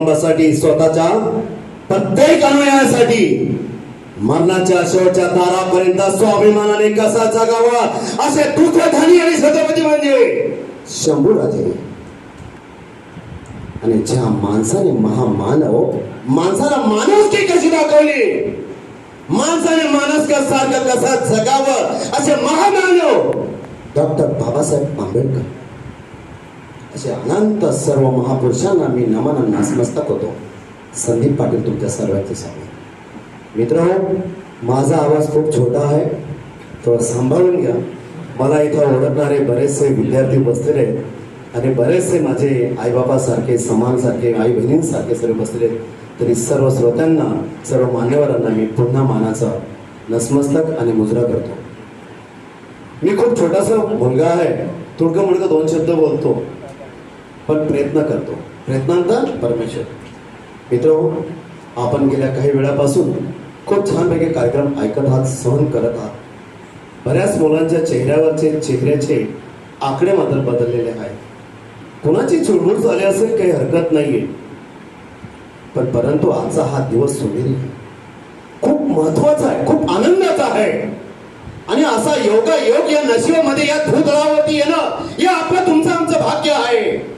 कुटुंबासाठी स्वतःच्या प्रत्येक अनुयायासाठी मरणाच्या शेवटच्या दारापर्यंत स्वाभिमानाने कसा जगावा? असे दुःखधानी आणि छत्रपती म्हणजे शंभूराजे आणि ज्या माणसाने महामानव माणसाला माणुसकी कशी दाखवली? माणसाने माणूस सारखं कसा जगावं? असे महामानव डॉक्टर बाबासाहेब आंबेडकर. असे अनंत सर्व महापुरुषांना मी नमनांना नसमस्तक होतो संदीप पाटील तुमच्या सर्वांचे स्वागत. मित्र हो, माझा आवाज खूप छोटा आहे. तो सांभाळून घ्या. मला इथं ओळखणारे बरेचसे विद्यार्थी बसलेले आहेत आणि बरेचसे माझे आईबाबासारखे समानसारखे आई बहिणींसारखे सर्व बसलेले आहेत. तरी सर्व श्रोत्यांना सर्व मान्यवरांना मी पुन्हा मानाचा नसमस्तक आणि मुजरा करतो. मी खूप छोटासा मुलगा आहे. तुडकं मुडकं दोन शब्द बोलतो. पण प्रयत्न करतो. प्रयत्नांतर परमेश्वर. मित्र आपण गेल्या काही वेळापासून खूप छानपैकी कार्यक्रम ऐकत आहात सहन करत आहात. बऱ्याच मुलांच्या चेहऱ्यावरचे चेहऱ्याचे आकडे मात्र बदललेले आहेत. कुणाची चुळबुळ झाली असेल काही हरकत नाहीये. पण परंतु आजचा हा दिवस सोनेरी आहे. खूप महत्त्वाचा आहे खूप आनंदाचा आहे. आणि असा योगा योग या नशिबामध्ये या धुतळावरती येणं हे आपलं तुमचं आमचं भाग्य आहे.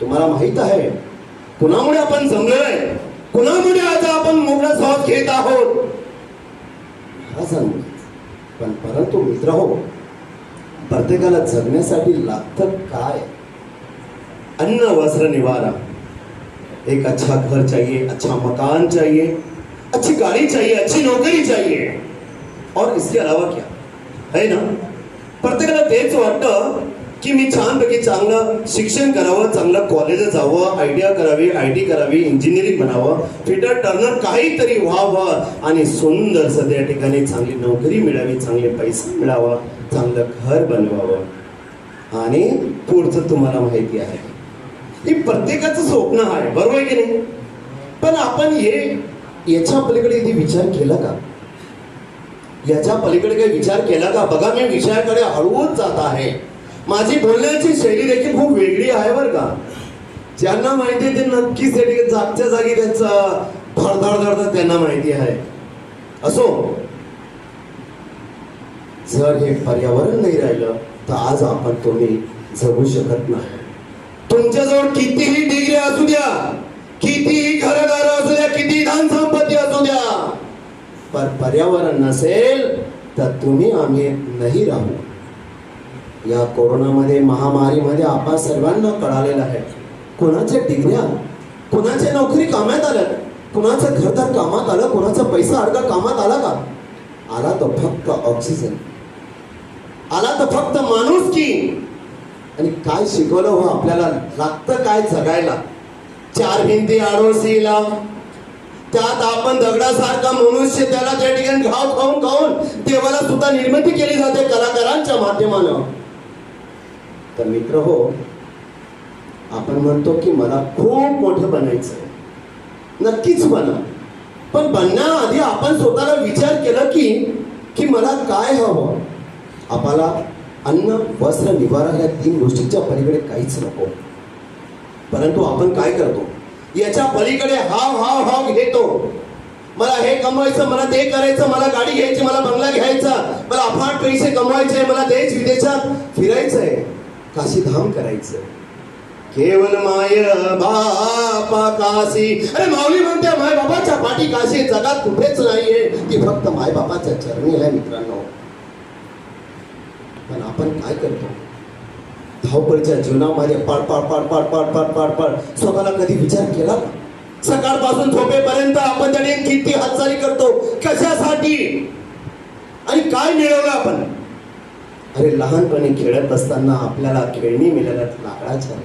तुम्हाला माहीत आहे कुणामुळे आपण जमलोय? कुणामुळे आज आपण मोकळा श्वास घेत आहोत? महाराजांमुळे पण परंतु मित्र हो प्रत्येकाला जगण्यासाठी लागतं काय? अन्न वस्त्र निवारा. एक अच्छा घर चाहिए अच्छा मकान चाहिए अच्छी गाड़ी चाहिए अच्छी नौकरी चाहिए. और इसके अलावा क्या? है ना? प्रत्येकाला तेच वाटतं की मी छानपैकी चांगलं शिक्षण करावं चांगलं कॉलेज जावं आयडिया करावी आय टी करावी इंजिनिअरिंग बनावं. फिटर टर्नर काहीतरी व्हावं आणि सुंदर सध्या ठिकाणी चांगली नोकरी मिळावी चांगले पैसे मिळावा चांगलं घर बनवावं. आणि पुढचं तुम्हाला माहिती आहे. हे प्रत्येकाचं स्वप्न आहे बरोबर आहे की नाही? पण आपण हे याच्या पलीकडे कधी विचार केला का? याच्या पलीकडे काही विचार केला का? बघा मी विषयाकडे हळूच जात आहे. माझी बोलण्याची शैली देखील खूप वेगळी आहे बरं का. ज्यांना माहिती आहे ते नक्कीच त्या ठिकाणी जागच्या जागी त्यांचा धडधड धडधड त्यांना माहिती आहे. असो जर हे पर्यावरण नाही राहिलं तर आज आपण तुम्ही जगू शकत नाही. तुमच्याजवळ कितीही डिग्री असू द्या कितीही घरदार असू द्या किती धन संपत्ती असू द्या पण पर्यावरण नसेल तर तुम्ही आम्ही नाही राहू. या कोरोनामध्ये महामारीमध्ये आपण सर्वांना कळालेलं आहे. कोणाच्या डिग्र्या कोणाच्या नोकरी कामात आल्या कुणाचं तर कामात आलं कुणाचा पैसा अडका कामात आला का? आला तो फक्त ऑक्सिजन आला तर फक्त माणूस की. आणि काय शिकवलं हो आपल्याला? लागतं काय जगायला? चार भिंती आडोशीला त्यात आपण दगडासारखा मनुष्य त्याला त्या ठिकाणी घाव खाऊन खाऊन देवाला सुद्धा निर्मिती केली जाते कलाकारांच्या माध्यमानं. तर मित्र हो आपण म्हणतो की मला खूप मोठं बनायचं नक्कीच बना पण बनण्याआधी आपण स्वतःला विचार केला की की मला काय हवं? आपल्याला अन्न वस्त्र निवारा या तीन गोष्टींच्या पलीकडे काहीच नको. परंतु आपण काय करतो? याच्या पलीकडे हाव हाव हाव घेतो. मला हे कमवायचं मला ते करायचं मला गाडी घ्यायची मला बंगला घ्यायचा मला अफाट पैसे कमवायचे मला देश विदेशात आहे काशी धाम करायचं. केवल माय बापा काशी अरे माऊली म्हणते माय बाबाच्या पाठी काशी जगात कुठेच नाहीये. ती फक्त माय बाबाच्या चरणी आहे मित्रांनो. पण आपण काय करतो? धावपळीच्या जीवनामध्ये पाड पाड पाड पाड पाड पाड पाड पाड. स्वतःला कधी विचार केला सकाळपासून झोपेपर्यंत आपण त्याने किती हालचाली करतो? कशासाठी? आणि काय मिळवलं आपण? अरे लहानपणी खेळत असताना आपल्याला खेळणी मिळाल्यात लाकडाच्या.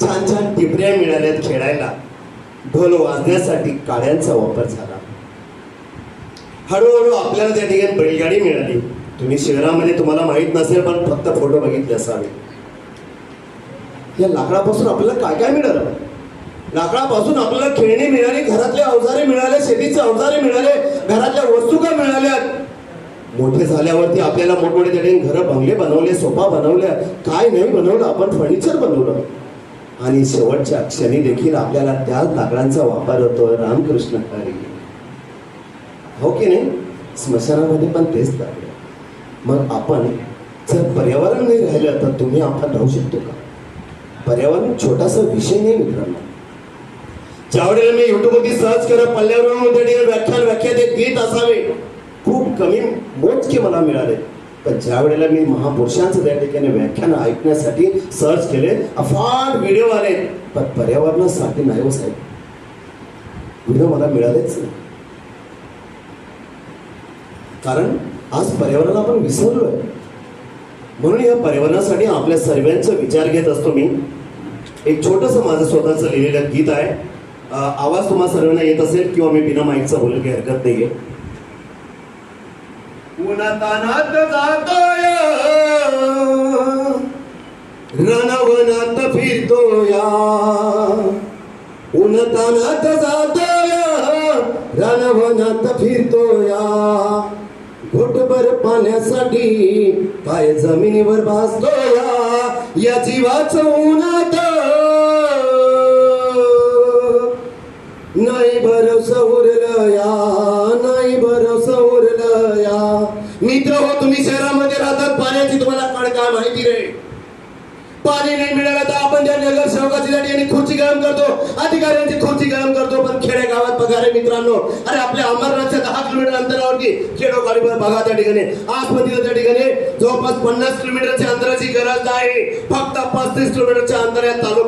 छान छान टिपऱ्या मिळाल्यात खेळायला. ढोल वाजण्यासाठी काड्यांचा वापर झाला. हळूहळू आपल्याला त्या ठिकाणी बैलगाडी मिळाली. तुम्ही शहरामध्ये तुम्हाला माहीत नसेल पण फक्त फोटो बघितले असावे. या लाकडापासून आपल्याला काय काय मिळालं? लाकडापासून आपल्याला खेळणी मिळाली घरातले अवजारे मिळाले शेतीचे अवजारे मिळाले घरातल्या वस्तू का मिळाल्या? मोठे झाल्यावरती आपल्याला मोठमोठे त्याने घरं बंगले बनवले सोफा बनवल्या. काय नाही बनवलं आपण फर्निचर बनवलं. आणि शेवटच्या क्षणी देखील आपल्याला त्याच लाकडांचा वापर होतो रामकृष्ण हरी. हो की नाही? स्मशानामध्ये पण तेच लागलं मग आपण जर पर्यावरण नाही राहिलं तर तुम्ही आपण राहू शकतो का? पर्यावरण छोटासा विषय नाही मित्रांनो. ज्यावेळेला मी युट्यूबवरती सर्च करत पल्ल्यावरून व्याख्यान व्याख्यात एक गीत असावे खूप कमी मोजके मला मिळाले. पण ज्या वेळेला मी महापुरुषांचं त्या ठिकाणी व्याख्यान ऐकण्यासाठी सर्च केले अफाट व्हिडिओ आले. पण पर्यावरणासाठी नाही हो साहेब. व्हिडिओ मला मिळालेच नाही. कारण आज पर्यावरण आपण विसरलोय. म्हणून या पर्यावरणासाठी आपल्या सर्वांचा विचार घेत असतो मी. एक छोटस माझं स्वतःचं लिहिलेलं गीत आहे. आवाज तुम्हाला सर्वांना येत असेल किंवा मी बिना माईकचा बोलेल की हरकत नाही आहे उन्हातानात जातोय. रणवनात फिरतोया. उन्हातानात जातोय. रणवनात फिरतोया. घोटभर पाण्यासाठी पाय जमिनीवर भासतोया. या जीवाच उन्हात. नाही भरवसा उरलं शहरामध्ये राहतात पाण्याची तुम्हाला कळ काय माहिती रे? पाणी नाही मिळालं तर आपण त्या नगरसेवकाची आणि खुर्ची गरम करतो. अधिकाऱ्यांची खुर्ची गरम करतो पण खेडे गावात बघा रे मित्रांनो. अरे आपल्या अमरनाथच्या दहा किलोमीटर अंतरावरती खेडोगाडीवर बघा त्या ठिकाणी. आसमतीला त्या ठिकाणी जवळपास पन्नास किलोमीटरच्या अंतराची गरज आहे. फक्त पस्तीस किलोमीटरच्या अंतर या तालुक्यात